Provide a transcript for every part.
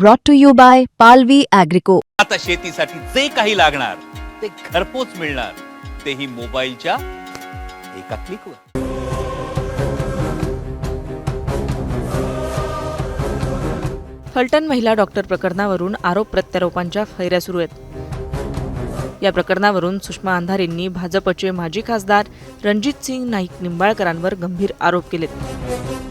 brought to you by Palvi Agrico. आता शेतीसाठी जे काही लागणार ते घरपोच मिळणार. तेही मोबाईलच्या एका क्लिकवर फलटण महिला डॉक्टर प्रकरणावरून आरोप प्रत्यारोपांच्या फैऱ्या सुरू आहेत. या प्रकरणावरून सुषमा अंधारेंनी भाजपचे माजी खासदार रणजित सिंग नाईक निंबाळकरांवर गंभीर आरोप केलेत.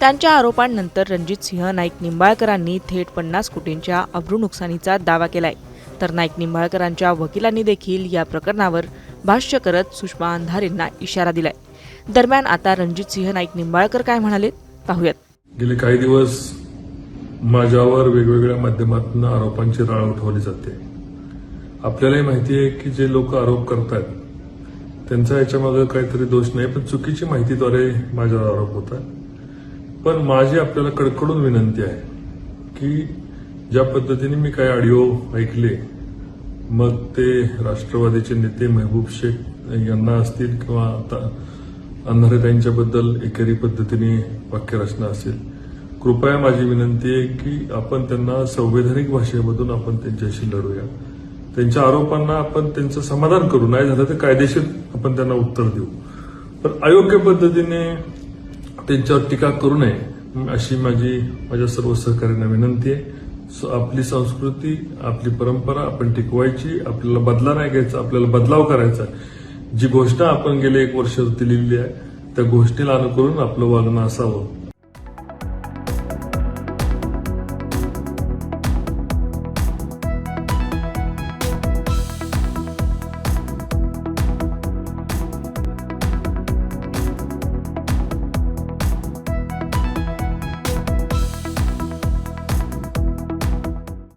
त्यांच्या आरोपांनंतर रणजित सिंह नाईक निंबाळकरांनी थेट पन्नास कोटींच्या अब्रू नुकसानीचा दावा केलाय. तर नाईक निंबाळकरांच्या वकिलांनी देखील या प्रकरणावर भाष्य करत सुषमा अंधारेंना इशारा दिलाय. दरम्यान आता रणजित सिंह नाईक निंबाळकर काय म्हणाले पाहूयात. गेले काही दिवस माझ्यावर वेगवेगळ्या माध्यमातून आरोपांची राळ उठवली जाते. आपल्यालाही माहिती आहे की जे लोक आरोप करतात त्यांचा याच्यामागे काहीतरी दोष नाही पण चुकीची माहितीद्वारे माझ्यावर आरोप होतात. पण माझी आपल्याला कडकडून विनंती आहे की ज्या पद्धतीने मी काही ऑडिओ ऐकले मग ते राष्ट्रवादीचे नेते महबूब शेख यांना असतील किंवा आता अंधारेताईंच्याबद्दल एकेरी पद्धतीने वाक्यरचना असेल. कृपया माझी विनंती आहे की आपण त्यांना संवैधानिक भाषेमधून आपण त्यांच्याशी लढूया. त्यांच्या आरोपांना आपण त्यांचं समाधान करू. नाही झालं तर कायदेशीर आपण त्यांना उत्तर देऊ. पण अयोग्य पद्धतीने त्यांच्यावर टीका करू नये. अशी माझी माझ्या सर्व सहकार्यांना विनंती आहे. आपली संस्कृती आपली परंपरा आपण टिकवायची आपल्याला बदला नाही घ्यायचा आपल्याला बदलाव करायचा जी घोषणा आपण गेले एक वर्ष दिलेली आहे त्या घोषणेला अनुकरून आपलं वागणं असावं.